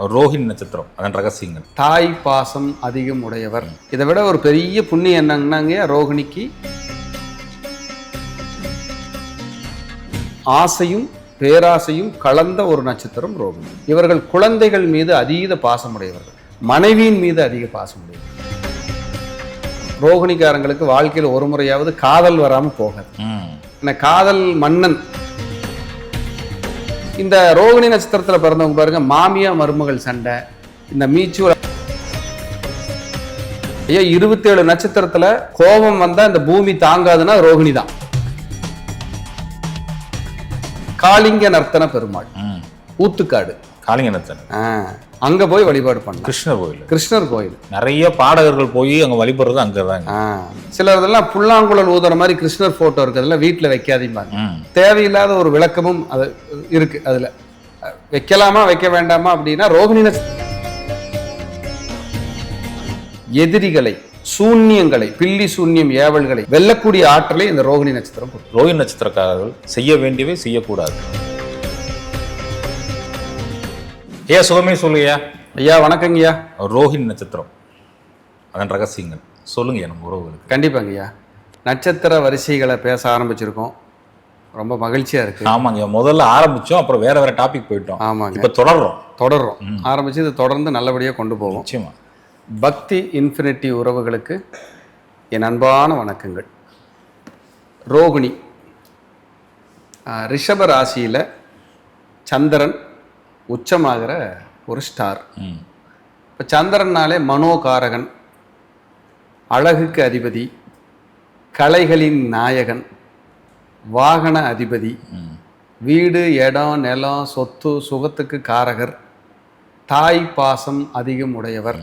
ரோஹிணி நட்சத்திரம் அதன் ரகசியங்கள். தாய் பாசம் அதிகம் உடையவர். இதை விட ஒரு பெரிய புண்ணியம் என்னங்கன்னாங்க ரோகிணிக்கு ஆசையும் பேராசையும் கலந்த ஒரு நட்சத்திரம் ரோகிணி இவர்கள் குழந்தைகள் மீது அதீத பாசமுடையவர்கள். மனைவியின் மீது அதிக பாசமுடையவர்கள். ரோகிணிக்காரங்களுக்கு வாழ்க்கையில் ஒரு முறையாவது காதல் வராமல் போகாது. காதல் மன்னன். இந்த ரோகிணி நட்சத்திரத்துல பிறந்தவங்க பாருங்க மாமியா மருமகள் சண்டை இந்த மீச்சுவல் ஐயா இருபத்தேழு நட்சத்திரத்துல கோபம் வந்தா இந்த பூமி தாங்காதுன்னா ரோகிணி தான். காளிங்க நர்த்தன பெருமாள். ஊத்துக்காடு. காளிங்க ஆ, அங்க போய் வழிபாடு பண்ணலாம். கிருஷ்ணர் கோயில். கிருஷ்ணர் கோயில். நிறைய பாடகர்கள் போய் அங்க வழிபடுறது ஆ, சிலர் இதெல்லாம் புல்லாங்குழல் ஊதுற மாதிரி கிருஷ்ணர் போட்டோ இருக்கு அதெல்லாம் வீட்டுல வைக்காதீங்க. தேவையில்லாத ஒரு விளக்கமும் அது இருக்கு அதுல. வைக்கலாமா வைக்க வேண்டாமா அப்படின்னா ரோகிணி நட்ச- எதிரிகளை சூன்யங்களை பில்லி சூன்யம் ஏவல்களை வெல்லக்கூடிய ஆற்றலை இந்த ரோகிணி நட்சத்திரம் ரோஹிணி நட்சத்திரக்காரர்கள் செய்ய வேண்டியவை செய்யக்கூடாது. ஏ சுகமே சொல்லுங்கய்யா. ஐயா வணக்கங்கய்யா. ரோஹிணி நட்சத்திரம். அதன் ரகசியங்கள். சொல்லுங்க நம்ம உறவுகளுக்கு. கண்டிப்பாங்க ஐயா நட்சத்திர வரிசைகளை பேச ஆரம்பிச்சிருக்கோம். ரொம்ப மகிழ்ச்சியா இருக்கு. ஆமாங்க முதல்ல ஆரம்பிச்சோம் அப்புறம் வேற வேற டாபிக் போயிட்டோம். ஆமாங்க இப்ப தொடர்றோம். தொடர்றோம். ஆரம்பிச்சு இது தொடர்ந்து நல்லபடியா கொண்டு போவோம். நிச்சயமா. பக்தி இன்ஃபினிட்டி உறவுகளுக்கு என் அன்பான வணக்கங்கள். ரோகிணி. ரிஷப ராசியில் சந்திரன் உச்சமாகிற ஒரு ஸ்டார். இப்போ சந்திரன்னாலே மனோகாரகன் அழகுக்கு அதிபதி கலைகளின் நாயகன் வாகன அதிபதி. வீடு இடம் நிலம் சொத்து சுகத்துக்கு காரகர் தாய் பாசம் அதிகம் உடையவர்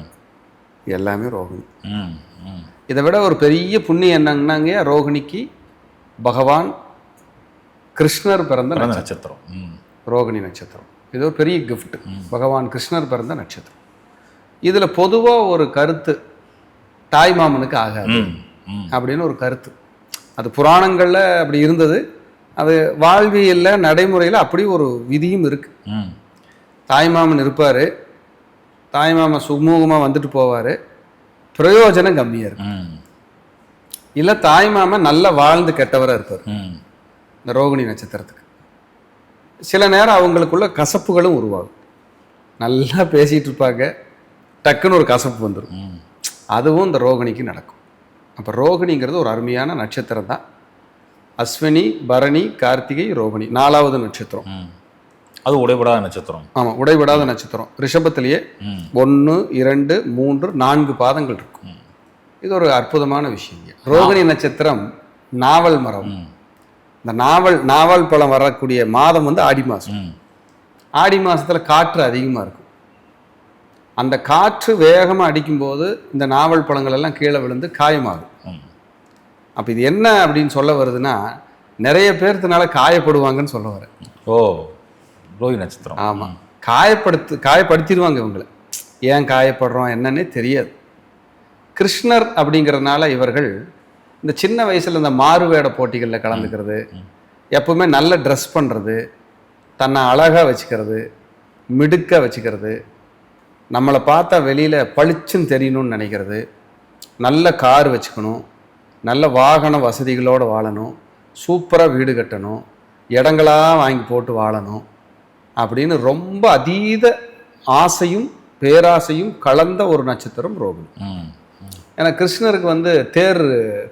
எல்லாமே ரோகிணி. இதை விட ஒரு பெரிய புண்ணியம் என்னங்கன்னாங்க ரோகிணிக்கு பகவான் கிருஷ்ணர் பிறந்த நட்சத்திரம். ரோகிணி நட்சத்திரம் இது ஒரு பெரிய gift. பகவான் கிருஷ்ணர் பிறந்த நட்சத்திரம். இதில் பொதுவாக ஒரு கருத்து தாய் மாமனுக்கு ஆகாது. அப்படின்னு ஒரு கருத்து. அது புராணங்களில் அப்படி இருந்தது. அது வாழ்வியலில் நடைமுறையில் அப்படி ஒரு விதியும் இருக்கு. ம். தாய்மாமன் இருப்பார். தாய்மாமன் சுமூகமாக வந்துட்டு போவார். பிரயோஜனம் கம்மியாக இருக்கும். இல்லை தாய்மாமன் நல்லா வாழ்ந்து கெட்டவராக இருப்பார். இந்த ரோகிணி நட்சத்திரத்துக்கு. சில நேரம் அவங்களுக்குள்ள கசப்புகளும் உருவாகும். நல்லா பேசிகிட்டு இருப்பாங்க. டக்குன்னு ஒரு கசப்பு வந்துடும். அதுவும் இந்த ரோகிணிக்கு நடக்கும். அப்போ ரோகிணிங்கிறது ஒரு அருமையான நட்சத்திரம் தான். அஸ்வினி பரணி கார்த்திகை ரோகிணி நாலாவது நட்சத்திரம். அது உடைபடாத நட்சத்திரம். ஆமாம் உடைவிடாத நட்சத்திரம். ரிஷபத்திலேயே. ஒன்று இரண்டு மூன்று நான்கு பாதங்கள் இருக்கும். இது ஒரு அற்புதமான விஷயம் ரோகிணி நட்சத்திரம் நாவல் மரம். இந்த நாவல் நாவல் பழம் வரக்கூடிய மாதம் வந்து ஆடி மாதம். ஆடி மாதத்தில் காற்று அதிகமாக இருக்கும். அந்த காற்று வேகமாக அடிக்கும்போது இந்த நாவல் பழங்கள் எல்லாம் கீழே விழுந்து காயமாகும். அப்போ இது என்ன அப்படின்னு சொல்ல வருதுன்னா நிறைய பேர்த்துனால காயப்படுவாங்கன்னு சொல்ல வரேன் ஓ ரோஹிணி நட்சத்திரம். ஆமாம் காயப்படுத்து காயப்படுத்திடுவாங்க இவங்களை. ஏன் காயப்படுறோம் என்னன்னே தெரியாது. கிருஷ்ணர் அப்படிங்கிறதுனால இவர்கள் இந்த சின்ன வயசில் இந்த மாறுவேட போட்டிகளில் கலந்துக்கிறது எப்பவுமே நல்ல ட்ரெஸ் பண்ணுறது தன்னை அழகாக வச்சுக்கிறது மிடுக்க வச்சுக்கிறது நம்மளை பார்த்தா வெளியில் பளிச்சுன்னு தெரியணும்னு நினைக்கிறது நல்ல கார் வச்சுக்கணும் நல்ல வாகன வசதிகளோடு வாழணும் சூப்பராக வீடு கட்டணும் இடங்களா வாங்கி போட்டு வாழணும் அப்படின்னு ரொம்ப அதீத ஆசையும் பேராசையும் கலந்த ஒரு நட்சத்திரம் ரோகிணி. ஏன்னா கிருஷ்ணருக்கு வந்து தேர்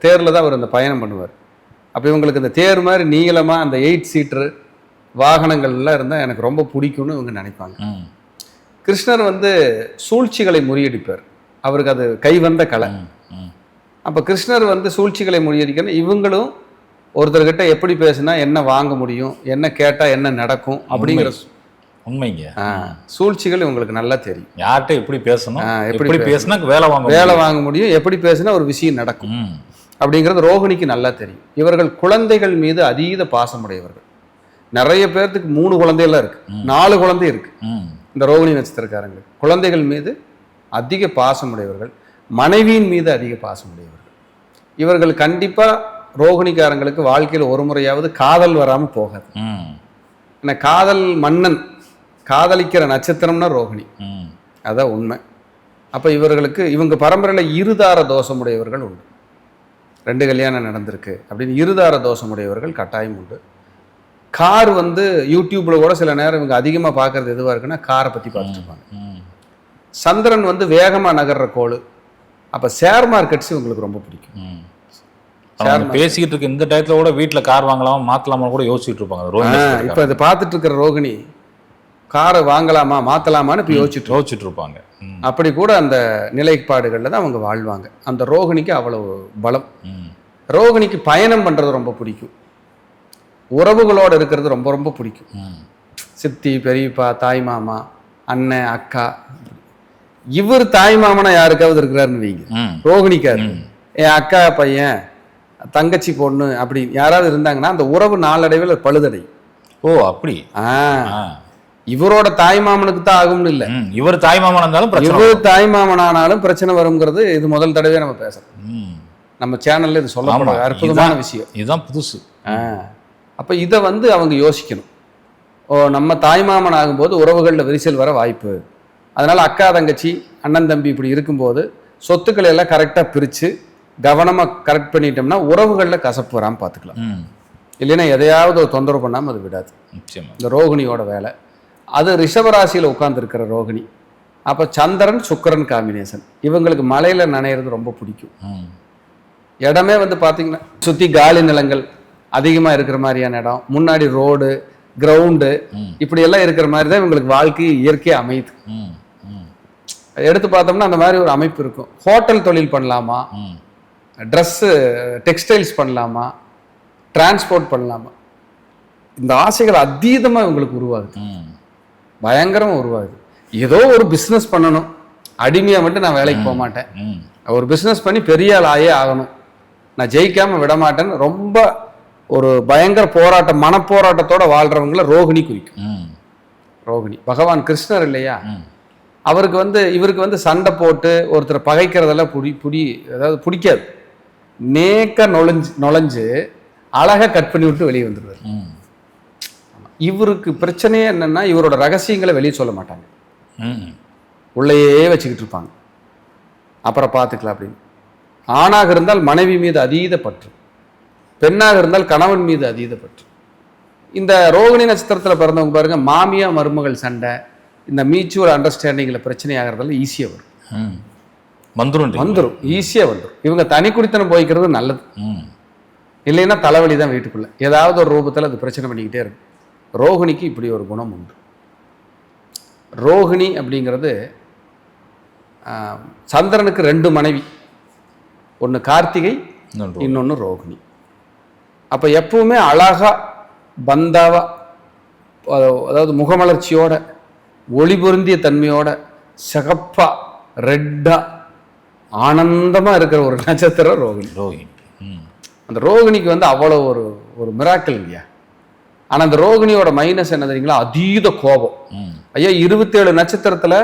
தேரில் தான் அவர் அந்த பயணம் பண்ணுவார். அப்போ இவங்களுக்கு இந்த தேர் மாதிரி நீளமாக அந்த எயிட் சீட்டரு வாகனங்கள்லாம் இருந்தால் எனக்கு ரொம்ப பிடிக்கும்னு இவங்க நினைப்பாங்க. கிருஷ்ணர் வந்து சூழ்ச்சிகளை முறியடிப்பார். அவருக்கு அது கைவந்த கலை. அப்போ கிருஷ்ணர் வந்து சூழ்ச்சிகளை முறியடிக்கணும். இவங்களும் ஒருத்தர்கிட்ட எப்படி பேசினா என்ன வாங்க முடியும் என்ன கேட்டால் என்ன நடக்கும் அப்படிங்கிற உண்மைங்க. ஆ, சூழ்ச்சிகள் இவங்களுக்கு நல்லா தெரியும். யார்கிட்ட எப்படி பேசணும்? எப்படி பேசினா வேலை வாங்க வேலை வாங்க முடியும். எப்படி பேசினா ஒரு விஷயம் நடக்கும். அப்படிங்கிறது ரோகிணிக்கு நல்லா தெரியும். இவர்கள் குழந்தைகள் மீது அதீத பாசமுடையவர்கள் நிறைய பேர்த்துக்கு மூணு குழந்தையெல்லாம் இருக்கு. நாலு குழந்தை இருக்கு. இந்த ரோகிணி நட்சத்திரக்காரங்களுக்கு குழந்தைகள் மீது அதிக பாசமுடையவர்கள் மனைவியின் மீது அதிக பாசமுடையவர்கள் இவர்கள் கண்டிப்பா ரோகிணிக்காரங்களுக்கு வாழ்க்கையில் ஒரு முறையாவது காதல் வராமல் போகாது. ஏன்னா காதல் மன்னன் காதலிக்கிற நட்சத்திரம்னா ரோகிணி அதான் உண்மை. அப்போ இவர்களுக்கு இவங்க பரம்பரையில் இருதார தோஷமுடையவர்கள் உண்டு. ரெண்டு கல்யாணம் நடந்திருக்கு அப்படின்னு இருதார தோஷமுடையவர்கள் கட்டாயம் உண்டு. கார் வந்து யூடியூப்பில் கூட சில நேரம் இவங்க அதிகமாக பார்க்கறது எதுவாக இருக்குன்னா காரை பற்றி ம் சந்திரன் வந்து வேகமாக நகர்ற கோள். அப்போ ஷேர் மார்க்கெட்ஸ் இவங்களுக்கு ரொம்ப பிடிக்கும். பேசிக்கிட்டு இருக்க இந்த டயத்துல கூட வீட்ல கார் வாங்கலாமா மாத்தலாமா கூட யோசிச்சுட்டு இருப்பாங்க. இப்போ இதை பார்த்துட்டு இருக்கிற ரோகிணி காரை வாங்கலாமா மாற்றலாமான்னு இப்போ யோசிச்சுட்டு யோசிச்சுட்டு இருப்பாங்க. அப்படி கூட அந்த நிலைப்பாடுகளில் தான் அவங்க வாழ்வாங்க. அந்த ரோகிணிக்கு அவ்வளவு பலம். ரோகிணிக்கு பயணம் பண்ணுறது ரொம்ப பிடிக்கும். உறவுகளோடு இருக்கிறது ரொம்ப ரொம்ப பிடிக்கும். சித்தி பெரியப்பா தாய் மாமா அண்ணன் அக்கா. இவர் தாய் மாமனா யாருக்காவது இருக்கிறாருன்னு வைங்க. ரோகிணிக்காரு. என் அக்கா பையன் தங்கச்சி பொண்ணு அப்படி யாராவது இருந்தாங்கன்னா அந்த உறவு நாளடைவில் பழுதடை ஓ அப்படி. ஆ. இவரோட தாய் மாமனுக்கு தான் ஆகும்னு இல்லை. இவர் தாய் மாமன் இருந்தாலும் இவர் தாய் மாமனானாலும் பிரச்சனை வருங்கிறது இது முதல் தடவை நம்ம பேசுறோம். நம்ம சேனல்ல இது சொல்லப்படும் அற்புதமான விஷயம். இதுதான் புதுசு. அப்போ இதை வந்து அவங்க யோசிக்கணும். ஓ நம்ம தாய்மாமன் ஆகும்போது உறவுகளில் விரிசல் வர வாய்ப்பு. அதனால் அக்கா தங்கச்சி அண்ணன் தம்பி இப்படி இருக்கும்போது சொத்துக்களை எல்லாம் கரெக்டாக பிரித்து கவனமாக கரெக்ட் பண்ணிட்டோம்னா உறவுகளில் கசப்பு வராமல் பார்த்துக்கலாம் இல்லைன்னா எதையாவது ஒரு தொந்தரவு பண்ணாமல் அது விடாது. இந்த ரோகிணியோட வேலை. அது ரிஷபராசியில் உட்காந்துருக்கிற ரோகிணி. அப்போ சந்திரன் சுக்கிரன் காம்பினேஷன் இவங்களுக்கு மலையில் நனையிறது ரொம்ப பிடிக்கும். இடமே வந்து பார்த்தீங்கன்னா சுற்றி காலி நிலங்கள் அதிகமாக இருக்கிற மாதிரியான இடம். முன்னாடி ரோடு கிரவுண்டு ம். இப்படி எல்லாம் இருக்கிற மாதிரி தான் இவங்களுக்கு வாழ்க்கை இயற்கையாக அமையுது. எடுத்து பார்த்தோம்னா அந்த மாதிரி ஒரு அமைப்பு இருக்கும். ஹோட்டல் தொழில் பண்ணலாமா? ட்ரெஸ்ஸு டெக்ஸ்டைல்ஸ் பண்ணலாமா? டிரான்ஸ்போர்ட் பண்ணலாமா? இந்த ஆசைகள் அதீதமாக இவங்களுக்கு உருவாகுது. பயங்கரமாக உருவாகுது. ஏதோ ஒரு பிஸ்னஸ் பண்ணணும். அடிமையாக மட்டும் நான் வேலைக்கு போக மாட்டேன். ஒரு பிஸ்னஸ் பண்ணி பெரிய ஆள் ஆயே ஆகணும். நான் ஜெயிக்காம விட மாட்டேன்னு ரொம்ப ஒரு பயங்கர போராட்டம் மனப்போராட்டத்தோட வாழ்றவங்கள ரோகிணி குறிக்கும். ரோகிணி. பகவான் கிருஷ்ணர் இல்லையா? அவருக்கு வந்து இவருக்கு வந்து சண்டை போட்டு ஒருத்தரை பகைக்கிறதெல்லாம் புடி புடி அதாவது பிடிக்காது. நேக்க நுழைஞ்சு நுழைஞ்சு அழகா கட் பண்ணி விட்டு வெளியே வந்துடுவார் இவருக்கு பிரச்சனையே என்னன்னா இவரோட ரகசியங்களை வெளியே சொல்ல மாட்டாங்க. ம் உள்ளேயே வச்சுக்கிட்டு இருப்பாங்க. அப்புறம் பார்த்துக்கலாம் அப்படின்னு. ஆணாக இருந்தால் மனைவி மீது அதீத பற்று. பெண்ணாக இருந்தால் கணவன் மீது அதீத பற்று. இந்த ரோகிணி நட்சத்திரத்தில் பிறந்தவங்க பாருங்க மாமியா மருமகள் சண்டை இந்த மியூச்சுவல் அண்டர்ஸ்டாண்டிங்கில் பிரச்சனை ஆகிறதால ஈஸியாக வரும். ம் வந்துரும் வந்துடும் ஈஸியாக வந்துடும் இவங்க தனி குடித்தனம் போய்க்கிறது நல்லது. ம் இல்லைன்னா தலைவலி தான் வீட்டுக்குள்ளே. ஏதாவது ஒரு ரூபத்தில் அது பிரச்சனை பண்ணிக்கிட்டே இருக்கும். ரோகிணிக்கு இப்படி ஒரு குணம் உண்டு. ரோகிணி அப்படிங்கிறது சந்திரனுக்கு ரெண்டு மனைவி. ஒன்று கார்த்திகை இன்னொன்று ரோகிணி அப்போ எப்பவுமே அழகா பந்தாவா அஹ், அதாவது முகமலர்ச்சியோட ஒளி பொருந்திய தன்மையோட சிகப்பா ரெட்டா ஆனந்தமா இருக்கிற ஒரு நட்சத்திரம் ரோகிணி ரோஹிணி. ம். அந்த ரோகிணிக்கு வந்து அவ்வளோ ஒரு ஒரு மிராக்கல் இல்லையா? ஆனால் அந்த ரோகிணியோட மைனஸ் என்ன தெரியுங்களா? அதீத கோபம். ஐயா இருபத்தேழு நட்சத்திரத்துல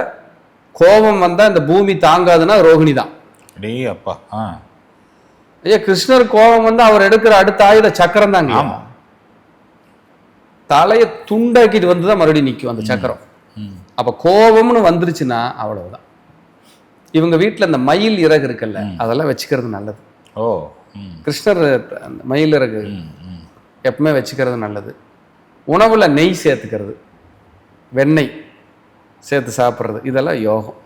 கோபம் வந்தா இந்த பூமி தாங்காதுன்னா ரோகிணி தான். அப்பா. ஐயா கிருஷ்ணர் கோபம் வந்து அவர் எடுக்கிற அடுத்த ஆயுத சக்கரம் தாங்க ஆமா. தலையை துண்டாக்கிட்டு வந்து தான் மறுபடியும் நிற்கும் அந்த சக்கரம். அப்போ கோபம்னு வந்துருச்சுன்னா அவ்வளவுதான். இவங்க வீட்டில் இந்த மயில் இறகு இருக்குல்ல அதெல்லாம் வச்சுக்கிறது நல்லது. ஓ. கிருஷ்ணர் அந்த மயில் இறகு எப்பவுமே வச்சுக்கிறது நல்லது. உணவுல நெய் சேர்த்துக்கிறது. வெண்ணெய் சேர்த்து சாப்பிட்றது. இதெல்லாம் யோகம்.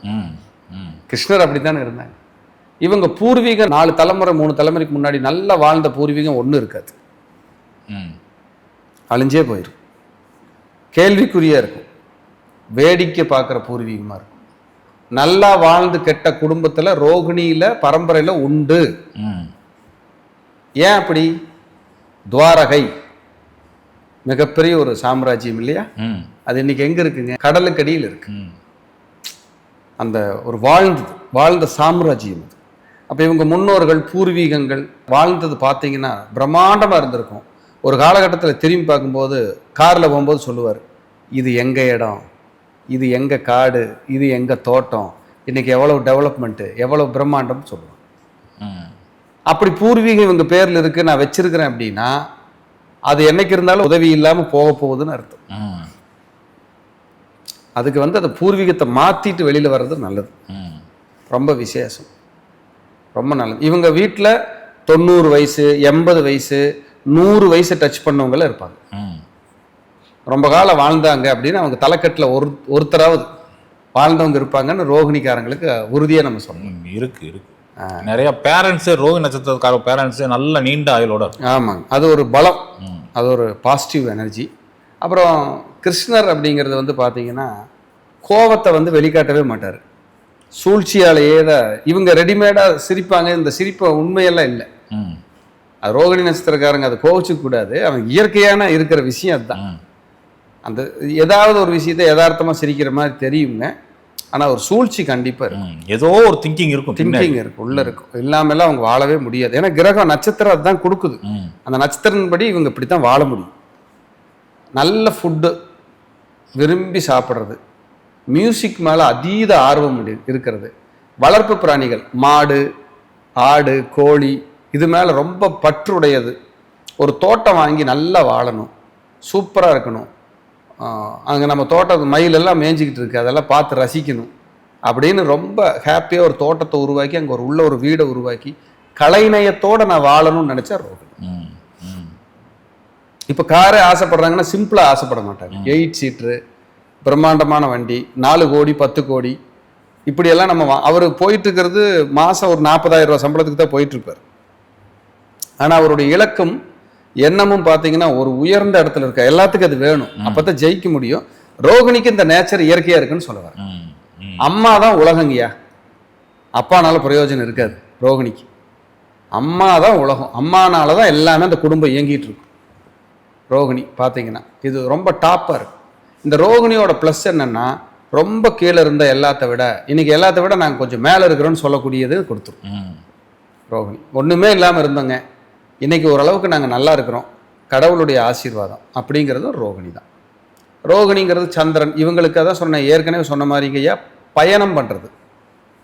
கிருஷ்ணர் அப்படித்தானே இருந்தாங்க இவங்க பூர்வீகம் நாலு தலைமுறை மூணு தலைமுறைக்கு முன்னாடி நல்லா வாழ்ந்த பூர்வீகம் ஒன்றும் இருக்காது. ம். அழிஞ்சே போயிடும் கேள்விக்குறியா இருக்கும். வேடிக்கை பார்க்குற பூர்வீகமா இருக்கும். நல்லா வாழ்ந்து கெட்ட குடும்பத்துல ரோகிணியில பரம்பரையில உண்டு. ஏன் அப்படி? துவாரகை. மிகப்பெரிய ஒரு சாம்ராஜ்யம் இல்லையா? அது இன்னைக்கு எங்க இருக்குங்க? கடலுக்கடியில் இருக்கு. அந்த ஒரு வாழ்ந்தது வாழ்ந்த சாம்ராஜ்யம் அது. அப்போ இவங்க முன்னோர்கள் பூர்வீகங்கள் வாழ்ந்தது பார்த்தீங்கன்னா பிரம்மாண்டமாக இருந்திருக்கும். ஒரு காலகட்டத்தில் திரும்பி பார்க்கும்போது காரில் போகும்போது சொல்லுவார் இது எங்கள் இடம்? இது எங்கள் காடு? இது எங்கள் தோட்டம்? இன்னைக்கு எவ்வளவு டெவலப்மெண்ட்டு எவ்வளவு பிரம்மாண்டம்னு சொல்லுவாங்க. ம். அப்படி பூர்வீகம் இவங்க பேரில் இருக்கு நான் வச்சிருக்கிறேன் அப்படின்னா அது என்னைக்கு இருந்தாலும் உதவி இல்லாமல் போக போகுதுன்னு அர்த்தம். அதுக்கு வந்து அந்த பூர்வீகத்தை மாற்றிட்டு வெளியில் வர்றது நல்லது. ரொம்ப விசேஷம். ரொம்ப நல்லது. இவங்க வீட்டில் தொண்ணூறு வயசு எண்பது வயசு நூறு வயசு டச் பண்ணவங்களும் இருப்பாங்க. ரொம்ப காலம் வாழ்ந்தாங்க அப்படின்னு அவங்க தலைக்கட்டில் ஒரு ஒருத்தராவது வாழ்ந்தவங்க இருப்பாங்கன்னு ரோகிணிக்காரங்களுக்கு உறுதியாக நம்ம சொல்லணும் இருக்கு இருக்கு. நிறைய பேரண்ட்ஸ் ரோஹி நட்சத்திரக்கார பேரண்ட்ஸ் நல்ல நீண்ட ஆயுளோட ஆமாங்க. அது ஒரு பலம். அது ஒரு பாசிட்டிவ் எனர்ஜி அப்புறம் கிருஷ்ணர் அப்படிங்கிறது வந்து பார்த்தீங்கன்னா கோவத்தை வந்து வெளிக்காட்டவே மாட்டார். சூழ்ச்சியாலேயே தான் இவங்க ரெடிமேடாக சிரிப்பாங்க. இந்த சிரிப்பை உண்மையெல்லாம் இல்லை. அது ரோகிணி நட்சத்திரக்காரங்க அதை கோவிச்சுக்க கூடாது. அவங்க இயற்கையான இருக்கிற விஷயம் அதுதான். அந்த ஏதாவது ஒரு விஷயத்தை யதார்த்தமாக சிரிக்கிற மாதிரி தெரியுங்க. ஆனால் ஒரு சூழ்ச்சி கண்டிப்பாக இருக்கும். ஏதோ ஒரு திங்கிங் இருக்கும். திங்கிங் இருக்கும் உள்ள இருக்கும். இல்லாமலாம் அவங்க வாழவே முடியாது. ஏன்னா கிரகம் நட்சத்திரம் அதுதான் கொடுக்குது. அந்த நட்சத்திரத்தின்படி இவங்க இப்படி தான் வாழ முடியும். நல்ல ஃபுட்டு விரும்பி சாப்பிட்றது. மியூசிக் மேலே அதீத ஆர்வம் இரு- இருக்கிறது. வளர்ப்பு பிராணிகள் மாடு ஆடு கோழி இது மேலே ரொம்ப பற்றுடையது. ஒரு தோட்டம் வாங்கி நல்லா வாழணும். சூப்பராக இருக்கணும். அங்கே நம்ம தோட்டம் மயிலெல்லாம் மேய்ஞ்சிக்கிட்டு இருக்கு. அதெல்லாம் பார்த்து ரசிக்கணும். அப்படின்னு ரொம்ப ஹாப்பியாக ஒரு தோட்டத்தை உருவாக்கி அங்கே ஒரு உள்ள ஒரு வீடை உருவாக்கி கலைநயத்தோடு நான் வாழணும்னு நினச்சா ம் இப்போ காரே ஆசைப்படுறாங்கன்னா சிம்பிளாக ஆசைப்பட மாட்டாங்க. எயிட் சீட்ரு பிரம்மாண்டமான வண்டி நாலு கோடி பத்து கோடி. இப்படியெல்லாம் நம்ம அவர் போயிட்டு இருக்கிறது மாதம் ஒரு நாற்பதாயிரம் ரூபாய் சம்பளத்துக்கு தான் போயிட்டு இருப்பார் ஆனால் அவருடைய இலக்கும் எண்ணமும் பார்த்தீங்கன்னா ஒரு உயர்ந்த இடத்துல இருக்க? எல்லாத்துக்கும் அது வேணும். அப்போ தான் ஜெயிக்க முடியும். ரோகிணிக்கு இந்த நேச்சர் இயற்கையாக இருக்குன்னு சொல்ல வரேன் அம்மா தான் உலகங்கய்யா. அப்பானால பிரயோஜனம் இருக்காது ரோகிணிக்கு. அம்மா தான் உலகம். அம்மானால தான் எல்லாமே அந்த குடும்பம் இயங்கிட்டு இருக்கும். ரோகிணி பார்த்தீங்கன்னா இது ரொம்ப டாப்பாக இருக்கு. இந்த ரோகிணியோட ப்ளஸ் என்னன்னா ரொம்ப கீழே இருந்த எல்லாத்த விட இன்னைக்கு எல்லாத்த விட நாங்கள் கொஞ்சம் மேலே இருக்கிறோன்னு சொல்லக்கூடியது கொடுத்துரும். ரோகிணி. ஒன்றுமே இல்லாமல் இருந்தோங்க. இன்னைக்கு ஓரளவுக்கு நாங்கள் நல்லா இருக்கிறோம். கடவுளுடைய ஆசீர்வாதம் அப்படிங்கிறது ஒரு ரோகிணி தான். ரோகிணிங்கிறது சந்திரன். இவங்களுக்கு அதான் சொன்னேன் ஏற்கனவே சொன்ன மாதிரிங்கய்யா பயணம் பண்ணுறது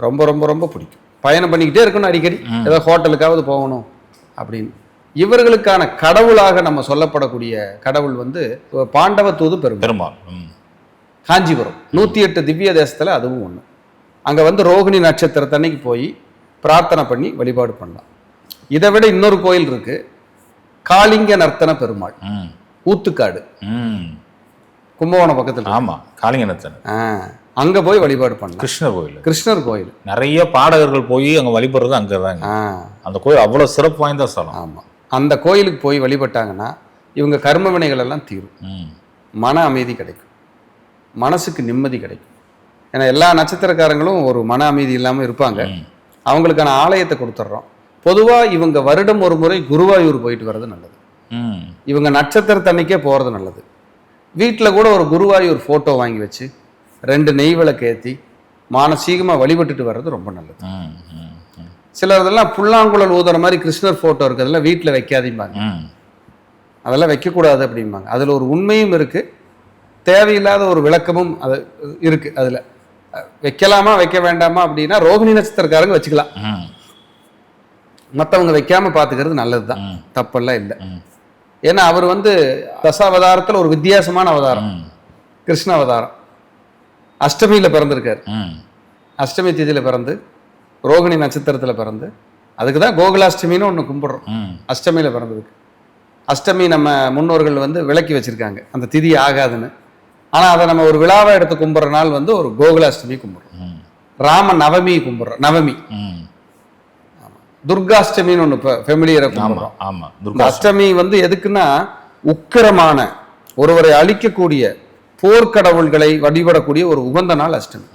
ரொம்ப ரொம்ப ரொம்ப பிடிக்கும். பயணம் பண்ணிக்கிட்டே இருக்கணும் அடிக்கடி. ஏதோ ஹோட்டலுக்காவது போகணும் அப்படின்னு. இவர்களுக்கான கடவுளாக நம்ம சொல்லப்படக்கூடிய கடவுள் வந்து பாண்டவ தூது பெருமாள். பெருமாள். காஞ்சிபுரம். நூற்றி எட்டு திவ்ய தேசத்தில் அதுவும் ஒன்று அங்கே வந்து ரோகிணி நட்சத்திரத்தன்னைக்கு போய் பிரார்த்தனை பண்ணி வழிபாடு பண்ணலாம். இதை விட இன்னொரு கோயில் இருக்கு. காளிங்க நர்த்தன பெருமாள் ஊத்துக்காடு. கும்பகோணம் பக்கத்தில் ஆமா காளிங்கநத்தன் ஆ அங்கே போய் வழிபாடு பண்ணலாம். கிருஷ்ணர் கோயில். கிருஷ்ணர் கோயில். நிறைய பாடகர்கள் போய் அங்க வழிபடுறது அங்கதாங்க ஆ. அந்த கோயில் அவ்வளவு சிறப்பு வாய்ந்த ஸ்தலம். ஆமாம் அந்த கோயிலுக்கு போய் வழிபட்டாங்கன்னா இவங்க கர்ம வினைகள் எல்லாம் தீரும். மன அமைதி கிடைக்கும். மனசுக்கு நிம்மதி கிடைக்கும். ஏன்னா எல்லா நட்சத்திரக்காரங்களும் ஒரு மன அமைதி இல்லாமல் இருப்பாங்க. அவங்களுக்கான ஆலயத்தை கொடுத்துட்றோம் பொதுவாக இவங்க வருடம் ஒரு முறை குருவாயூர் போயிட்டு வர்றது நல்லது. இவங்க நட்சத்திரத்தன்னைக்கே போகிறது நல்லது. வீட்டில் கூட ஒரு குருவாயூர் ஃபோட்டோ வாங்கி வச்சு ரெண்டு நெய் விளக்கு ஏற்றி மானசீகமாக வழிபட்டுட்டு வர்றது ரொம்ப நல்லது. சிலர் இதெல்லாம் புல்லாங்குழல் ஊதுற மாதிரி கிருஷ்ணர் ஃபோட்டோ இருக்கிறதெல்லாம் வீட்டில் வைக்காதீம்பாங்க. அதெல்லாம் வைக்கக்கூடாது அப்படிம்பாங்க. அதில் ஒரு உண்மையும் இருக்குது தேவையில்லாத ஒரு விளக்கமும் அது இருக்குது அதில். வைக்கலாமா வைக்க வேண்டாமா அப்படின்னா ரோகிணி நட்சத்திரக்காரங்க வச்சுக்கலாம். மற்றவங்க வைக்காம பார்த்துக்கிறது நல்லது தான். தப்பெல்லாம் இல்லை. ஏன்னா அவர் வந்து தசாவதாரத்தில் ஒரு வித்தியாசமான அவதாரம். கிருஷ்ண அவதாரம் அஷ்டமியில் பிறந்திருக்காரு. அஷ்டமி திதியில் பிறந்து ரோகிணி நட்சத்திரத்தில் பிறந்து அதுக்கு தான் கோகுலாஷ்டமின்னு ஒன்று கும்பிடுறோம். அஷ்டமியில் பிறந்ததுக்கு. அஷ்டமி நம்ம முன்னோர்கள் வந்து விளக்கி வச்சிருக்காங்க. அந்த திதி ஆகாதுன்னு. ஆனால் அதை நம்ம ஒரு விழாவை எடுத்து கும்பிட்ற நாள் வந்து ஒரு கோகுலாஷ்டமி கும்பிட்றோம். ராம நவமி கும்பிட்றோம். நவமி. துர்காஷ்டமின்னு ஒன்று இப்போ ஃபெமிலியரை ஆமா கும்பிட்றோம் ஆமா. இந்த துர்கா அஷ்டமி வந்து எதுக்குன்னா உக்கிரமான ஒருவரை அழிக்கக்கூடிய போர்க்கடவுள்களை வழிபடக்கூடிய ஒரு உகந்த நாள் அஷ்டமி.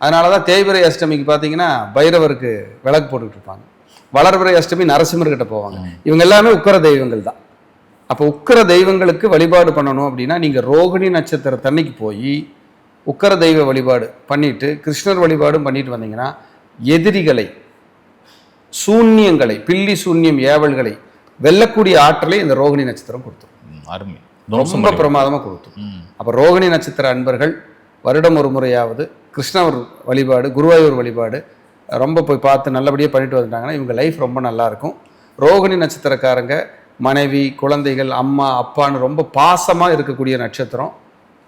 அதனால தான் தேய்பிரை அஷ்டமிக்கு பார்த்தீங்கன்னா பைரவருக்கு விளக்கு போட்டுக்கிட்டு இருப்பாங்க. வளர்பிறை அஷ்டமி நரசிம்மர்கிட்ட போவாங்க. இவங்க எல்லாமே உக்கிர தெய்வங்கள் தான். அப்போ உக்கிர தெய்வங்களுக்கு வழிபாடு பண்ணணும் அப்படின்னா நீங்கள் ரோகிணி நட்சத்திர தன்னைக்கு போய் உக்கிர தெய்வ வழிபாடு பண்ணிட்டு கிருஷ்ணர் வழிபாடும் பண்ணிட்டு வந்தீங்கன்னா எதிரிகளை சூன்யங்களை பில்லி சூன்யம் ஏவல்களை வெல்லக்கூடிய ஆற்றலை இந்த ரோகிணி நட்சத்திரம் கொடுத்துரும் ம், அருமை. ரொம்ப பிரமாதமாக கொடுத்துரும் ம். அப்போ ரோகிணி நட்சத்திர அன்பர்கள் வருடம் ஒரு முறையாவது கிருஷ்ணவர் வழிபாடு குருவாயூர் வழிபாடு ரொம்ப போய் பார்த்து நல்லபடியாக பண்ணிட்டு வந்துட்டாங்கன்னா இவங்க லைஃப் ரொம்ப நல்லா இருக்கும். ரோகிணி நட்சத்திரக்காரங்க மனைவி குழந்தைகள் அம்மா அப்பான்னு ரொம்ப பாசமாக இருக்கக்கூடிய நட்சத்திரம்.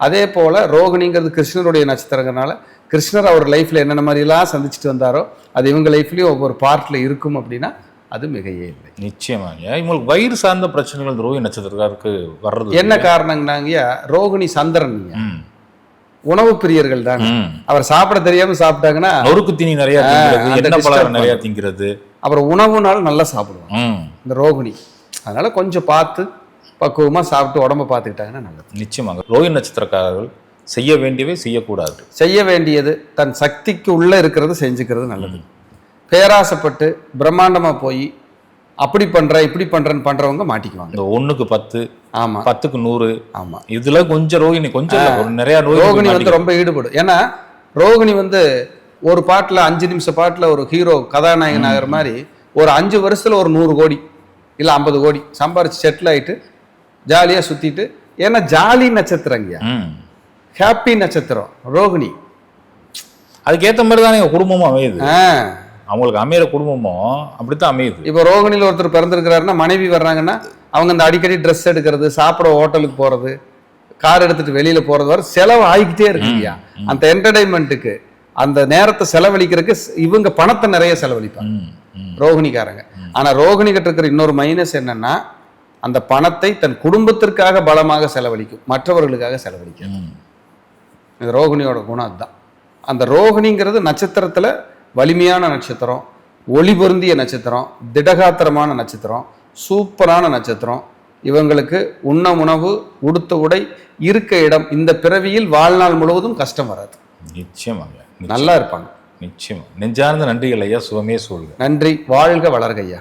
அதே போல ரோகிணிங்கிறது கிருஷ்ணருடைய நட்சத்திரங்கிறனால கிருஷ்ணர் அவர் லைஃப்ல என்னென்ன மாதிரிலாம் சந்திச்சுட்டு வந்தாரோ அது இவங்க லைஃப்லயும் ஒவ்வொரு பார்ட்ல இருக்கும் அப்படின்னா அது மிகையே இல்லை. நிச்சயமாங்க. இவங்களுக்கு வயிறு சார்ந்த பிரச்சனைகள் ரோஹி நட்சத்திரக்காருக்கு வர்றது என்ன காரணங்கன்னாங்கய்யா ரோகிணி சந்திரன். உணவு பிரியர்கள் தான். அவர் சாப்பிட தெரியாம சாப்பிட்டாங்கன்னா நொறுக்கு தீனி நிறைய நிறைய. திங்கிறது அப்புறம் உணவுனால நல்லா சாப்பிடுவாங்க. இந்த ரோகிணி. அதனால கொஞ்சம் பார்த்து பக்குவமா சாப்பிட்டு உடம்ப பார்த்துக்கிட்டாங்கன்னா நல்லது. நிச்சயமாக ரோஹி நட்சத்திரக்காரர்கள் செய்ய வேண்டியவை செய்யக்கூடாது. செய்ய வேண்டியது தன் சக்திக்கு உள்ள இருக்கிறது செஞ்சுக்கிறது நல்லது. பேராசைப்பட்டு பிரம்மாண்டமா போய் அப்படி பண்றேன் இப்படி பண்றேன்னு பண்றவங்க மாட்டிக்குவாங்க. இந்த ஒண்ணுக்கு பத்து ஆமா. பத்துக்கு நூறு ஆமா. இதுல கொஞ்சம் ரோகிணி கொஞ்சம் நிறைய ரோகிணி வந்து ரொம்ப ஈடுபடும். ஏன்னா ரோகிணி வந்து ஒரு பாட்டுல அஞ்சு நிமிஷம் பாட்டுல ஒரு ஹீரோ கதாநாயகன் ஆகிற மாதிரி ஒரு அஞ்சு வருஷத்துல ஒரு நூறு கோடி இல்ல ஐம்பது கோடி சம்பாரிச்சு செட்டில் ஆயிட்டு ஜாலியா சுத்திட்டு ஏன்னா ஜாலி நட்சத்திரங்கய்யா. ஹாப்பி நட்சத்திரம் ரோகிணி. அதுக்கேத்த மாதிரி தானே குடும்பமும் அமையுது. அவங்களுக்கு அமையிற குடும்பமும் அப்படித்தான் அமையுது. இப்போ ரோகிணியில் ஒருத்தர் பிறந்திருக்கிறாருன்னா மனைவி வர்றாங்கன்னா அவங்க இந்த அடிக்கடி ட்ரெஸ் எடுக்கிறது சாப்பிட ஹோட்டலுக்கு போறது கார் எடுத்துட்டு வெளியில போறது வரை செலவு ஆகிக்கிட்டே இருக்குங்கய்யா அந்த என்டர்டைன்மெண்ட்டுக்கு அந்த நேரத்தை செலவழிக்கிறதுக்கு இவங்க பணத்தை நிறைய செலவழிப்பாங்க. ரோகிணிக்காரங்க. ஆனா ரோகிணி கிட்ட இருக்கிற இன்னொரு மைனஸ் என்னன்னா அந்த பணத்தை தன் குடும்பத்திற்காக பலமாக செலவழிக்கும் மற்றவர்களுக்காக செலவழிக்கும். இந்த ரோகிணியோட குணம் அதுதான். அந்த ரோகிணிங்கிறது நட்சத்திரத்துல வலிமையான நட்சத்திரம் ஒளி பொருந்திய நட்சத்திரம் திடகாத்திரமான நட்சத்திரம் சூப்பரான நட்சத்திரம். இவங்களுக்கு உண்ண உணவு உடுத்த உடை இருக்க இடம் இந்த பிறவியில் வாழ்நாள் முழுவதும் கஷ்டம் வராது. நிச்சயமாங்க. நிச்சயம். நல்லா இருப்பாங்க. நிச்சயமா. நெஞ்சார்ந்த நன்றிகள் ஐயா. சுகமே சொல்லுங்க. நன்றி. வாழ்க வளர்க ஐயா.